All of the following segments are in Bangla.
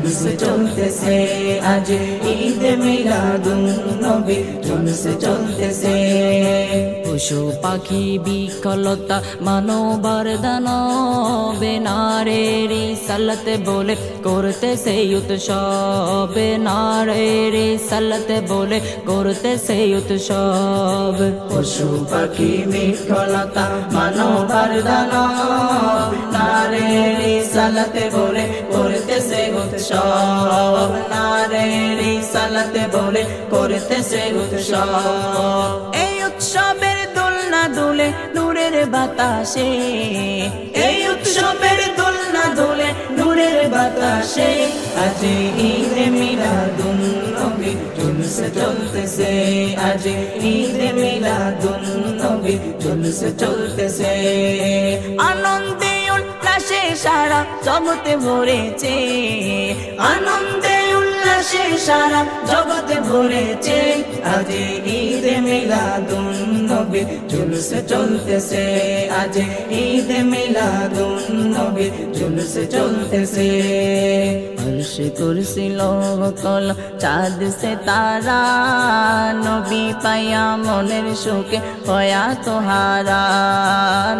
জুলুস আজ ঈদ পশু পাখি বিকলতা মানবার দানবে নারের সালতে বলে করতে সে উৎসব নারের সালতে বলে করতে সে উৎসব পশু পাখি বিকলতা মানবার দানব নারের সালতে বলে করতে সে উৎসব, নারের সালতে বলে করতে সে উৎসব। এই উৎসবের দোলনা দোলে নূরের বাতাসে, এই উৎসবের দোলনা দোলে নূরের বাতাসে, আজ ঈদ মিলাদুন নবী জুলুস চলতেছে, আজ ঈদ মিলাদুন নবী জুলুস চলতেছে। আনন্দে সারা জগতে ভরেছে আনন্দে উল্লাসে সারা জগতে ভরেছে। আজ ঈদ মিলাদুন নবী, জুলুস চলতেছে। আজ ঈদ মিলাদুন নবী, জুলুস চলতেছে। হর্ষ করছিল কল চাঁদ সে তারা। নবী পাইয়া মনের সুখে হয়া তোহারা।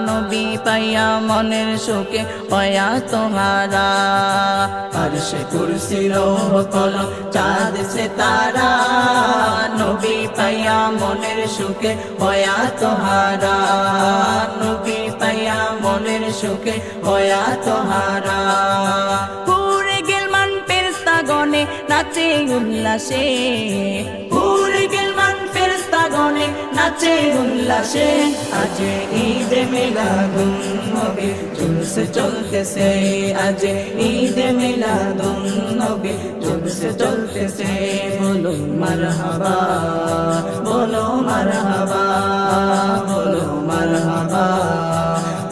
নবী পাইয়া মনের সুখে হয়া তোহারা। হর্ষ করছিল কল চাঁদ সে তারা, নবী পাইয়া মনের সুখে হয়া তোহারা নবী পাইয়া মনের সুখে হয়া তোহারা পুরে গেলমান পেরস্তা গনে নাচে উল্লাসে। পুরে গেলমান পেরস্তা গনে নাচে উল্লাসে। আজ ঈদ মিলাদুন নবী, জুলুস চলতেছে। আজ ঈদ মিলাদুন নবী জুলুস চলতেছে বলো মারহাবা বলো মারহাবা বলো মারহাবা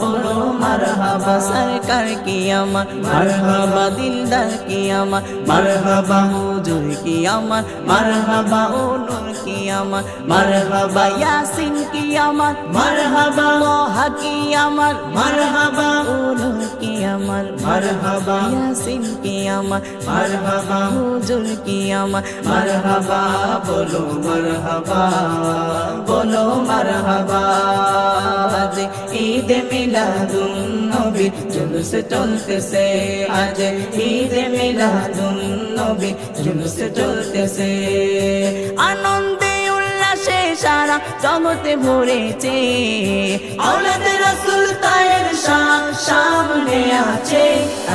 বলো মারহাবা, সরকার কি আমার, মারহাবা, দিলদার কি আমার, মারহাবা, হুজুর কি আমার, মারহাবা ও নূর কি আমার, মারহাবা, ইয়াসিন কি আমার, মারহাবা, মোহা কি আমার, মারহাবা ও নূর কি আমার? মারহাবা। ইয়াসিন কি আমার? মারহাবা। হুজুর কি আমার? মারহাবা বলো মারহাবা বলো মারহাবা। আজ ঈদ মিলাদুন নবী জুলুস চলতেছে। আজ ঈদ মিলাদুন নবী জুলুস চলতেছে। আনন্দে উল্লাসে সারা জগতে ভরেছে। আওলাদ রাসূল তায়ের শান সামনে আছে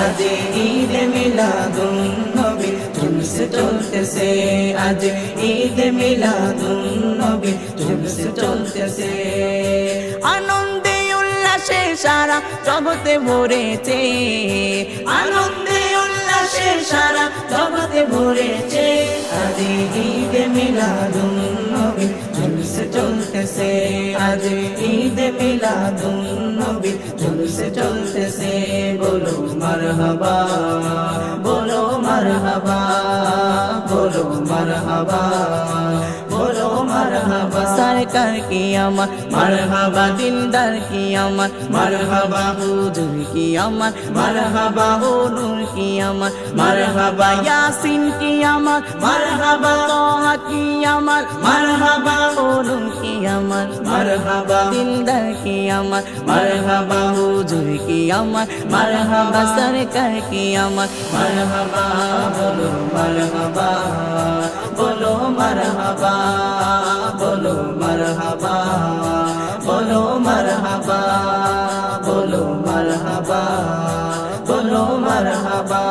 আজ ঈদ মিলাদুন নবী। জুলুস চলতেছে, আজ ঈদ মিলাদুন নবী। জুলুস চলতেছে। আনন্দে উল্লাসে সারা জগতে ভরেছে। আনন্দে উল্লাসে সারা জগতে ভরেছে। আজ ঈদ মিলাদুন আজ ঈদ মিলাদুন নবী জুলুস চলতেছে বলো মারহাবা বলো মারহাবা বলো মারহাবা। মারহাবা সরকার কি আমার মারহাবা দিলদার কি আমার মারহাবা হুজুর কি আমার মারহাবা নূর কি আমার মারহাবা ইয়াসিন কি আমার মারহাবা তোহা কি আমার মারহাবা নূর কি আমার মারহাবা দিলদার কি আমার মারহাবা হুজুর কি আমার মারহাবা সরকার কি আমার মারহাবা বলো মারহাবা বলো মারহাবা বলো মারহাবা বলো মারহাবা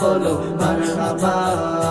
বলো মারহাবা।